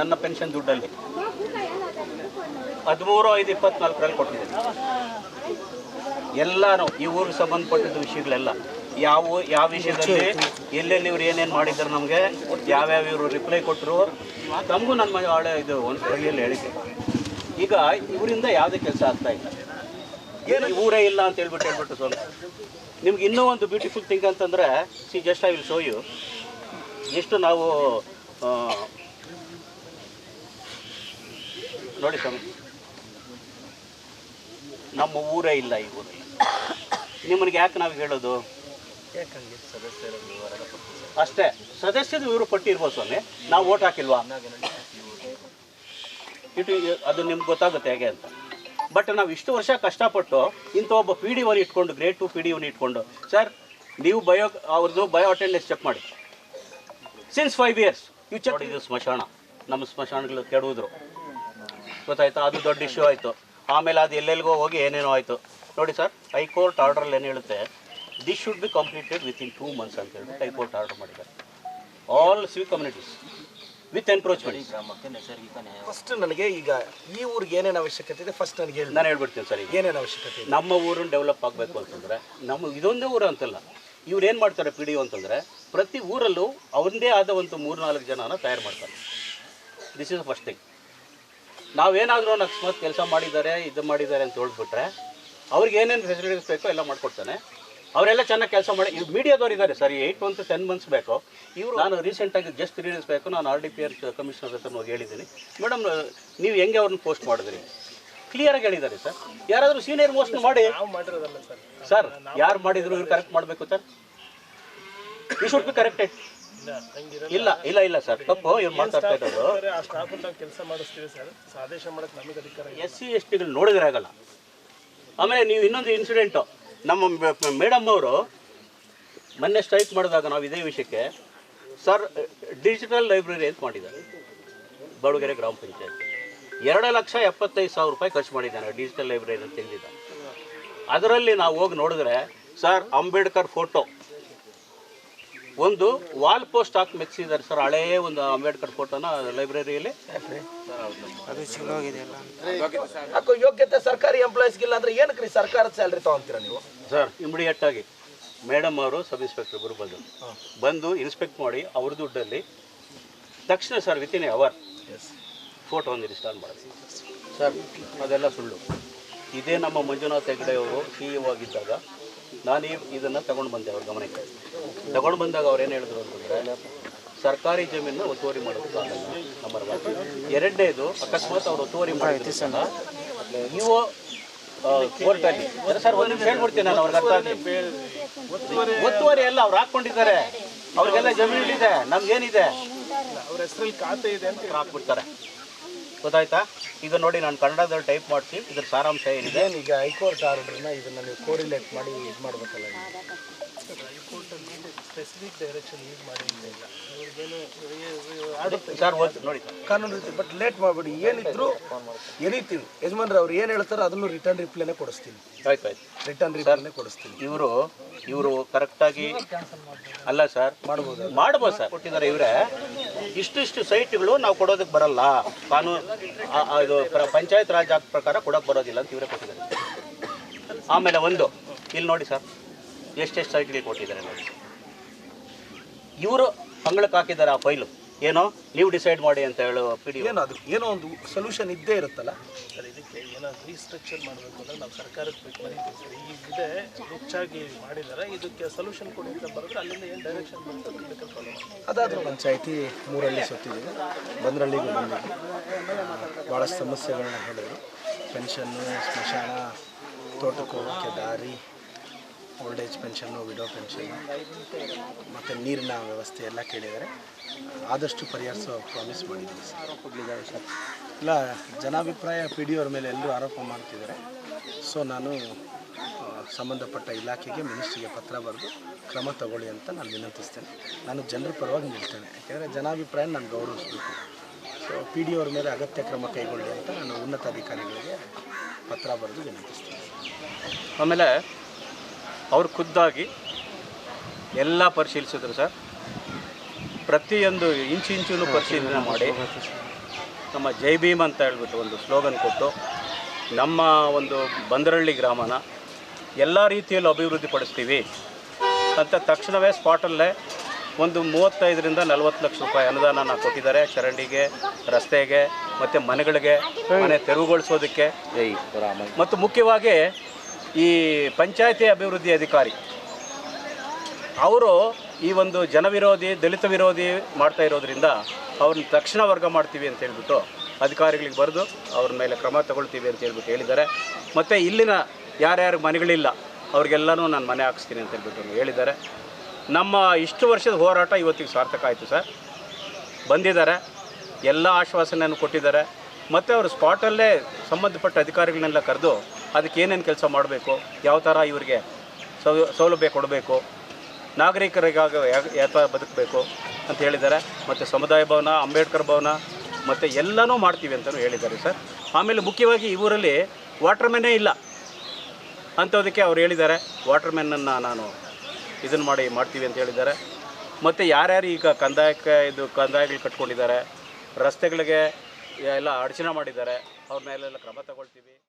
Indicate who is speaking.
Speaker 1: ನನ್ನ ಪೆನ್ಷನ್ ದುಡ್ಡಲ್ಲಿ. ಹದಿಮೂರು ಐದು ಇಪ್ಪತ್ನಾಲ್ಕರಲ್ಲಿ ಕೊಟ್ಟಿದ್ದೀನಿ. ಎಲ್ಲಾನು, ಈ ಊರಿಗೆ ಸಂಬಂಧಪಟ್ಟಿದ್ದ ವಿಷಯಗಳೆಲ್ಲ. ಯಾವ ಯಾವ ವಿಷಯದಲ್ಲಿ, ಎಲ್ಲೆಲ್ಲಿ ಇವ್ರು ಏನೇನು ಮಾಡಿದ್ದಾರೆ ನಮಗೆ, ಯಾವ್ಯಾವ ಇವರು ರಿಪ್ಲೈ ಕೊಟ್ಟರು ತಮಗೂ ನನ್ನ ಮನೆ ಹಳೆ ಇದು ಒಂದು ಕೈಯಲ್ಲಿ ಹೇಳಿದ್ದೆ ಈಗ ಇವರಿಂದ ಯಾವುದೇ ಕೆಲಸ ಆಗ್ತಾ ಇಲ್ಲ. ಏನು ಊರೇ ಇಲ್ಲ ಅಂತ ಹೇಳ್ಬಿಟ್ಟು ಹೇಳ್ಬಿಟ್ಟು ಸ್ವಲ್ಪ ನಿಮ್ಗೆ ಇನ್ನೂ ಒಂದು ಬ್ಯೂಟಿಫುಲ್ ಥಿಂಗ್ ಅಂತಂದರೆ see just I will show you ಎಷ್ಟು ನಾವು ನೋಡಿ ಸ್ವಾಮಿ. ನಮ್ಮ ಊರೇ ಇಲ್ಲ ಈ ಊರಲ್ಲಿ. ನಿಮ್ಮನಿಗೆ ಯಾಕೆ ನಾವು ಹೇಳೋದು? ಅಷ್ಟೇ, ಸದಸ್ಯರು ಇವರು ಪಟ್ಟಿರ್ಬೋದು ಸ್ವಾಮಿ. ನಾವು ಓಟ್ ಹಾಕಿಲ್ವಾ? ಇಟ್ಟು ಅದು ನಿಮ್ಗೆ ಗೊತ್ತಾಗುತ್ತೆ ಹೇಗೆ ಅಂತ. ಬಟ್ ನಾವು ಇಷ್ಟು ವರ್ಷ ಕಷ್ಟಪಟ್ಟು ಇಂಥ ಒಬ್ಬ ಪಿ ಡಿ ಒನ್ ಇಟ್ಕೊಂಡು grade two P D one ಇಟ್ಕೊಂಡು ಸರ್ ನೀವು ಬಯೋ ಅವ್ರದ್ದು ಬಯೋ ಅಟೆಂಡೆನ್ಸ್ ಚೆಕ್ ಮಾಡಿ. Since five years you check ಇದು ಸ್ಮಶಾನ. ನಮ್ಮ ಸ್ಮಶಾನಗಳು ಕೆಡುವುದ್ರು. ಗೊತ್ತಾಯ್ತಾ? ಅದು ದೊಡ್ಡ ಇಶ್ಯೂ ಆಯಿತು. ಆಮೇಲೆ ಅದು ಎಲ್ಲೆಲ್ಲಿಗೋ ಹೋಗಿ ಏನೇನೋ ಆಯಿತು. ನೋಡಿ ಸರ್ ಹೈಕೋರ್ಟ್ ಆರ್ಡ್ರಲ್ಲಿ ಏನು ಹೇಳುತ್ತೆ? This should be completed within two months ಅಂತ ಹೇಳ್ಬಿಟ್ಟು ಹೈಕೋರ್ಟ್ ಆರ್ಡರ್ ಮಾಡಿದ್ದಾರೆ. All civil communities with encroachment
Speaker 2: first ನನಗೆ ಈಗ ಈ ಊರಿಗೆ ಏನೇನು ಅವಶ್ಯಕತೆ ಇದೆ ಫಸ್ಟ್ ನನಗೆ ಹೇಳಿ.
Speaker 1: ನಾನು ಹೇಳ್ಬಿಡ್ತೀನಿ ಸರ್ ಈಗ.
Speaker 2: ಏನೇನು ಅವಶ್ಯಕತೆ
Speaker 1: ನಮ್ಮ ಊರನ್ನು ಡೆವಲಪ್ ಆಗಬೇಕು ಅಂತಂದರೆ ನಮ್ಮ ಇದೊಂದೇ ಊರು ಅಂತಲ್ಲ ಇವ್ರು ಏನು ಮಾಡ್ತಾರೆ ಪಿ ಡಿ ಅಂತಂದರೆ ಪ್ರತಿ ಊರಲ್ಲೂ ಅವರದೇ ಆದ ಒಂದು ಮೂರು ನಾಲ್ಕು ಜನನ ತಯಾರು ಮಾಡ್ತಾರೆ. ದಿಸ್ ಇಸ್ ಫಸ್ಟ್ ಥಿಂಗ್ ನಾವೇನಾದರೂ ಅಕಸ್ಮಾತ್ ಕೆಲಸ ಮಾಡಿದ್ದಾರೆ ಇದು ಮಾಡಿದ್ದಾರೆ ಅಂತ ಹೇಳ್ಬಿಟ್ರೆ ಅವ್ರಿಗೆ ಏನೇನು ಫೆಸಿಲಿಟೀಸ್ ಬೇಕೋ ಎಲ್ಲ ಮಾಡಿಕೊಡ್ತಾನೆ. ಅವರೆಲ್ಲ ಚೆನ್ನಾಗಿ ಕೆಲಸ ಮಾಡಿ ಇವ್ರು ಮೀಡಿಯಾದವ್ರು ಇದ್ದಾರೆ sir eight month ten months ಬೇಕು ಇವರು ನಾನು ರೀಸೆಂಟಾಗಿ ಜಸ್ಟ್ ತ್ರೀ ಡೇಸ್ ಬೇಕು ನಾನು R D P R commissioner ಹತ್ರ ಹೋಗಿ ಹೇಳಿದ್ದೀನಿ. ಮೇಡಮ್ ನೀವು ಹೆಂಗೆ ಅವ್ರನ್ನ ಪೋಸ್ಟ್ ಮಾಡಿದ್ರಿ? ಕ್ಲಿಯರಾಗಿ ಹೇಳಿದ್ದಾರೆ ಸರ್. ಯಾರಾದರೂ ಸೀನಿಯರ್ ಮೋಸ್ಟ್ ಮಾಡಿ. ಸರ್. ಯಾರು ಮಾಡಿದ್ರು ಇವ್ರು ಕರೆಕ್ಟ್ ಮಾಡಬೇಕು ಸರ್? ಈ ಶುಡ್ ಬಿ ಕರೆಕ್ಟೆಡ್ ಇಲ್ಲ ಇಲ್ಲ ಇಲ್ಲ ಸರ್. ತಪ್ಪು ಇವ್ರು ಮಾತಾಡ್ತಾ ಇರೋದು.
Speaker 3: ಆ ಸ್ಟಾಫ್ ನಾವು ಕೆಲಸ ಮಾಡಿಸ್ತೀವಿ ಸರ್. ಆದೇಶ ಮಾಡಕ್ಕೆ ನಮಗೆ ಅಧಿಕಾರ ಇಲ್ಲ.
Speaker 1: ಎಸ್ ಸಿ ಎಸ್ ಟಿಗಳು ನೋಡಿದ್ರೆ ಆಗಲ್ಲ. ಆಮೇಲೆ ನೀವು ಇನ್ನೊಂದು ಇನ್ಸಿಡೆಂಟು ನಮ್ಮ ಮೇಡಮ್ ಅವರು ಮೊನ್ನೆ ಸ್ಟ್ರೈಕ್ ಮಾಡಿದಾಗ ನಾವು ಇದೇ ವಿಷಯಕ್ಕೆ ಸರ್ ಡಿಜಿಟಲ್ ಲೈಬ್ರರಿ ಅಂತ ಮಾಡಿದ್ದಾರೆ ಬಡುಗೆರೆ ಗ್ರಾಮ ಪಂಚಾಯತ್. ಎರಡು ಲಕ್ಷ ಎಪ್ಪತ್ತೈದು ಸಾವಿರ ರೂಪಾಯಿ ಖರ್ಚು ಮಾಡಿದ್ದಾನೆ ಡಿಜಿಟಲ್ ಲೈಬ್ರರಿ ಅಂತ ತೆಗೆದಿದ್ದ ಅದರಲ್ಲಿ ನಾವು ಹೋಗಿ ನೋಡಿದ್ರೆ ಸರ್ ಅಂಬೇಡ್ಕರ್ ಫೋಟೋ ಒಂದು ವಾಲ್ ಪೋಸ್ಟ್ ಹಾಕಿ ಮೆಚ್ಚಿದ್ದಾರೆ ಸರ್. ಹಳೇ ಒಂದು ಅಂಬೇಡ್ಕರ್ ಫೋಟೋನ ಲೈಬ್ರರಿಯಲ್ಲಿ.
Speaker 2: ಅದು ಯೋಗ್ಯತೆ ಸರ್ಕಾರಿ ಎಂಪ್ಲಾಯೀಸ್ಗಿಲ್ಲ ಅಂದ್ರೆ ಏನಕ್ಕೆ ರೀ ಸರ್ಕಾರದ ಸ್ಯಾಲ್ರಿ ತಗೊಂತೀರಾ ನೀವು?
Speaker 1: ಸರ್ ಇಮಿಡಿಯೇಟ್ ಆಗಿ ಮೇಡಮ್ ಅವರು ಸಬ್ ಇನ್ಸ್ಪೆಕ್ಟರ್ ಇಬ್ಬರು ಬಂದು ಬಂದು ಇನ್ಸ್ಪೆಕ್ಟ್ ಮಾಡಿ ಅವ್ರ ದುಡ್ಡಲ್ಲಿ ತಕ್ಷಣ ಸರ್ ವಿತಿನ್ ಅವರ್ ಫೋಟೋ ಒಂದು ಇನ್ಸ್ಟಾಲ್ ಮಾಡಿದ್ವಿ ಸರ್ ಅದೆಲ್ಲ ಸುಳ್ಳು. ಇದೇ ನಮ್ಮ ಮಂಜುನಾಥ್ ಹೆಗ್ಡೆ ಅವರು ಸಿ ಇ ಆಗಿದ್ದಾಗ ನಾನು ಇದನ್ನು ತಗೊಂಡು ಬಂದೆ ಅವ್ರ ಗಮನಕ್ಕೆ. ತಗೊಂಡು ಬಂದಾಗ ಅವ್ರು ಏನು ಹೇಳಿದ್ರು ಅಂತಂದರೆ ಸರ್ಕಾರಿ ಜಮೀನು ಒತ್ತುವರಿ ಮಾಡೋದಕ್ಕಾಗಲ್ಲ ನಂಬರ್ ಒನ್ ಎರಡನೇದು ಅಕಸ್ಮಾತ್ ಅವ್ರು ಒತ್ತುವರಿ ಮಾಡಿ ನೀವು ಕೋರ್ಟಲ್ಲಿ ಸರ್ ಒಂದು ನಿಮಿಷ ಹೇಳ್ಬಿಡ್ತೀನಿ ನಾನು ಅವ್ರಿಗೆ ಅರ್ಥ ಆಗಲಿ. ಒತ್ತುವರಿ ಎಲ್ಲ ಅವ್ರು ಹಾಕ್ಕೊಂಡಿದ್ದಾರೆ. ಅವ್ರಿಗೆಲ್ಲ ಜಮೀನಿದೆ ನಮ್ಗೇನಿದೆ.
Speaker 3: ಅವ್ರ ಹೆಸರಲ್ಲಿ ಖಾತೆ ಇದೆ ಅಂತ
Speaker 1: ಹಾಕ್ಬಿಡ್ತಾರೆ. ಗೊತ್ತಾಯ್ತಾ? ಈಗ ನೋಡಿ ನಾನು ಕನ್ನಡದಲ್ಲಿ ಟೈಪ್ ಮಾಡಿಸಿ ಇದ್ರ ಸಾರಾಂಶ ಏನಿದೆ?
Speaker 2: ಈಗ ಹೈಕೋರ್ಟ್ ಆರ್ಡರ್ನ ಇದನ್ನ ನೀವು ಕೋರಿಲೇಟ್ ಮಾಡಿ ಇದು ಮಾಡ್ಬೇಕಲ್ಲ.
Speaker 3: ಸ್ಪೆಸಿಫಿಕ್ ಡೈರೆಕ್ಷನ್ ಯೂಸ್ ಮಾಡಿ
Speaker 1: ಸರ್ ನೋಡಿ
Speaker 2: ಕಾನೂನು ರೀತಿ ಬಟ್ ಲೇಟ್ ಮಾಡಬೇಡಿ. ಏನಿದ್ರು ಎನಿತಿವಿ ಯಜಮಾನ್ರ ಅವ್ರು ಏನು ಹೇಳ್ತಾರೋ ಅದನ್ನು ರಿಟರ್ನ್ ರಿಪ್ಲೈನೇ ಕೊಡಿಸ್ತೀನಿ.
Speaker 1: ಆಯ್ತು ಆಯ್ತು.
Speaker 2: ರಿಟರ್ನ್ ರಿಪ್ಲೈನೇ ಕೊಡಿಸ್ತೀನಿ.
Speaker 1: ಇವರು ಇವರು ಕರೆಕ್ಟಾಗಿ ಅಲ್ಲ ಸರ್ ಮಾಡ್ಬೋದು ಮಾಡ್ಬೋದು ಸರ್ ಕೊಟ್ಟಿದ್ದಾರೆ ಇವರೇ. ಇಷ್ಟಿಷ್ಟು ಸೈಟ್ಗಳು ನಾವು ಕೊಡೋದಕ್ಕೆ ಬರಲ್ಲ. ಕಾನೂನು ಇದು ಪಂಚಾಯತ್ ರಾಜ್ ಆಕ್ಟ್ ಪ್ರಕಾರ ಕೊಡೋಕೆ ಬರೋದಿಲ್ಲ ಅಂತ ಇವರೇ ಕೊಟ್ಟಿದ್ದಾರೆ. ಆಮೇಲೆ ಒಂದು, ಇಲ್ಲಿ ನೋಡಿ ಸರ್, ಎಷ್ಟೆಷ್ಟು ಸೈಟ್ಗಳಿಗೆ ಕೊಟ್ಟಿದ್ದಾರೆ ನೋಡಿ. ಇವರು ಅಂಗಳಕ್ಕೆ ಹಾಕಿದ್ದಾರೆ ಆ ಫೈಲು. ಏನೋ ನೀವು ಡಿಸೈಡ್ ಮಾಡಿ ಅಂತ ಹೇಳೋ ಪಿ ಡಿ
Speaker 2: ಏನೋ ಅದು ಏನೋ ಒಂದು ಸೊಲ್ಯೂಷನ್ ಇದ್ದೇ ಇರುತ್ತಲ್ಲ?
Speaker 3: ಸರ್ ಇದಕ್ಕೆ ಏನಾದ್ರು ರೀಸ್ಟ್ರಕ್ಚರ್ ಮಾಡಬೇಕು ಅಂದ್ರೆ ನಾವು ಸರ್ಕಾರಕ್ಕೆ ಬೇಕು ಬರೀತೀವಿ ಸರ್. ಈಗ ಇದೆ ಹೆಚ್ಚಾಗಿ ಮಾಡಿದ್ದಾರೆ ಇದಕ್ಕೆ ಸೊಲ್ಯೂಷನ್ ಕೊಡಿ ಅಂತ ಬರೆದ್ರೆ ಅಲ್ಲಿಂದ ಏನು ಡೈರೆಕ್ಷನ್ ಬರುತ್ತೆ
Speaker 2: ಅದಾದರೂ ಪಂಚಾಯತಿ ಮೂರಲ್ಲಿ ಸುತ್ತಿದ್ದೀವಿ ಬಂದ್ರಳ್ಳಿಗೂ ಬಂದಿದ್ವಿ ಭಾಳಷ್ಟು ಸಮಸ್ಯೆಗಳನ್ನ ಹೇಳಿದ್ರು. ಪೆನ್ಷನ್ನು ಸ್ಮಶಾನ ತೋಟಕ್ಕೆ ಹೋಗೋಕ್ಕೆ ದಾರಿ old age pension widow pension ಮತ್ತು ನೀರಿನ ವ್ಯವಸ್ಥೆ ಎಲ್ಲ ಕೇಳಿದರೆ ಆದಷ್ಟು ಪರಿಹರಿಸೋ ಪ್ರಾಮಿಸ್ ಮಾಡಿದ್ದೀವಿ ಸರ್. ಸರ್ ಇಲ್ಲ, ಜನಾಭಿಪ್ರಾಯ ಪಿ ಡಿ ಅವ್ರ ಮೇಲೆ ಎಲ್ಲರೂ ಆರೋಪ ಮಾಡ್ತಿದ್ದಾರೆ. ಸೊ ನಾನು ಸಂಬಂಧಪಟ್ಟ ಇಲಾಖೆಗೆ ಮಿನಿಸ್ಟ್ರಿಗೆ ಪತ್ರ ಬರೆದು ಕ್ರಮ ತಗೊಳ್ಳಿ ಅಂತ ನಾನು ವಿನಂತಿಸ್ತೇನೆ. ನಾನು ಜನರ ಪರವಾಗಿ ನಿಲ್ತೇನೆ. ಯಾಕೆಂದರೆ ಜನಾಭಿಪ್ರಾಯ ನಾನು ಗೌರವಿಸಬೇಕು. ಸೊ ಪಿ ಡಿ ಅವ್ರ ಮೇಲೆ ಅಗತ್ಯ ಕ್ರಮ ಕೈಗೊಳ್ಳಿ ಅಂತ ನಾನು ಉನ್ನತ ಅಧಿಕಾರಿಗಳಿಗೆ ಪತ್ರ ಬರೆದು ವಿನಂತಿಸ್ತೇನೆ.
Speaker 1: ಆಮೇಲೆ ಅವರು ಖುದ್ದಾಗಿ ಎಲ್ಲ ಪರಿಶೀಲಿಸಿದ್ರು ಸರ್. ಪ್ರತಿಯೊಂದು ಇಂಚು ಇಂಚೂ ಪರಿಶೀಲನೆ ಮಾಡಿ ನಮ್ಮ ಜೈ ಭೀಮ್ ಅಂತ ಹೇಳ್ಬಿಟ್ಟು ಒಂದು ಸ್ಲೋಗನ್ ಕೊಟ್ಟು ನಮ್ಮ ಒಂದು ಬಂದರಳ್ಳಿ ಗ್ರಾಮನ ಎಲ್ಲ ರೀತಿಯಲ್ಲೂ ಅಭಿವೃದ್ಧಿ ಪಡಿಸ್ತೀವಿ ಅಂತ ತಕ್ಷಣವೇ ಸ್ಪಾಟಲ್ಲೇ ಒಂದು ಮೂವತ್ತೈದರಿಂದ ನಲವತ್ತು ಲಕ್ಷ ರೂಪಾಯಿ ಅನುದಾನನ ಕೊಟ್ಟಿದ್ದಾರೆ ಚರಂಡಿಗೆ ರಸ್ತೆಗೆ ಮತ್ತು ಮನೆಗಳಿಗೆ ಮನೆ ತೆರವುಗೊಳಿಸೋದಕ್ಕೆ. ಮತ್ತು ಮುಖ್ಯವಾಗಿ ಈ ಪಂಚಾಯತಿ ಅಭಿವೃದ್ಧಿ ಅಧಿಕಾರಿ. ಅವರು ಈ ಒಂದು ಜನವಿರೋಧಿ, ದಲಿತ ವಿರೋಧಿ ಮಾಡ್ತಾ ಇರೋದ್ರಿಂದ ಅವ್ರನ್ನ ತಕ್ಷಣ ವರ್ಗ ಮಾಡ್ತೀವಿ ಅಂತ ಹೇಳ್ಬಿಟ್ಟು ಅಧಿಕಾರಿಗಳಿಗೆ ಬರೆದು ಅವ್ರ ಮೇಲೆ ಕ್ರಮ ತಗೊಳ್ತೀವಿ ಅಂತ ಹೇಳ್ಬಿಟ್ಟು ಹೇಳಿದ್ದಾರೆ. ಮತ್ತು ಇಲ್ಲಿನ ಯಾರ್ಯಾರು ಮನೆಗಳಿಲ್ಲ, ಅವ್ರಿಗೆಲ್ಲನೂ ನಾನು ಮನೆ ಹಾಕಿಸ್ತೀನಿ ಅಂತ ಹೇಳ್ಬಿಟ್ಟು ಹೇಳಿದ್ದಾರೆ. ನಮ್ಮ ಇಷ್ಟು ವರ್ಷದ ಹೋರಾಟ ಇವತ್ತಿಗೆ ಸಾರ್ಥಕ ಆಯಿತು ಸರ್. ಬಂದಿದ್ದಾರೆ, ಎಲ್ಲ ಆಶ್ವಾಸನೆಯನ್ನು ಕೊಟ್ಟಿದ್ದಾರೆ. ಮತ್ತು ಅವರು ಸ್ಪಾಟಲ್ಲೇ ಸಂಬಂಧಪಟ್ಟ ಅಧಿಕಾರಿಗಳನ್ನೆಲ್ಲ ಕರೆದು ಅದಕ್ಕೆ ಏನೇನು ಕೆಲಸ ಮಾಡಬೇಕು? ಯಾವ ಥರ ಇವರಿಗೆ ಸೌ, ಸೌಲಭ್ಯ ಕೊಡಬೇಕು? ನಾಗರಿಕರಿಗಾಗ ಯಾವ ಥರ ಬದುಕಬೇಕು ಅಂತ ಹೇಳಿದ್ದಾರೆ. ಮತ್ತು ಸಮುದಾಯ ಭವನ, ಅಂಬೇಡ್ಕರ್ ಭವನ, ಮತ್ತು ಎಲ್ಲನೂ ಮಾಡ್ತೀವಿ ಅಂತಲೂ ಹೇಳಿದ್ದಾರೆ ಸರ್. ಆಮೇಲೆ ಮುಖ್ಯವಾಗಿ ಈ ಊರಲ್ಲಿ ವಾಟರ್ ಮ್ಯಾನೇ ಇಲ್ಲ ಅಂಥದಕ್ಕೆ ಅವ್ರು ಹೇಳಿದ್ದಾರೆ. ವಾಟರ್ ಮ್ಯಾನನ್ನು ನಾನು ಇದನ್ನು ಮಾಡಿ ಮಾಡ್ತೀವಿ ಅಂತ ಹೇಳಿದ್ದಾರೆ. ಮತ್ತು ಯಾರ್ಯಾರು ಈಗ ಕಂದಾಯಕ್ಕೆ ಇದು ಕಂದಾಯಗಳು ಕಟ್ಕೊಂಡಿದ್ದಾರೆ, ರಸ್ತೆಗಳಿಗೆ ಎಲ್ಲ ಅಡಚಣೆ ಮಾಡಿದ್ದಾರೆ, ಅವ್ರ ಮೇಲೆಲ್ಲ ಕ್ರಮ ತಗೊಳ್ತೀವಿ.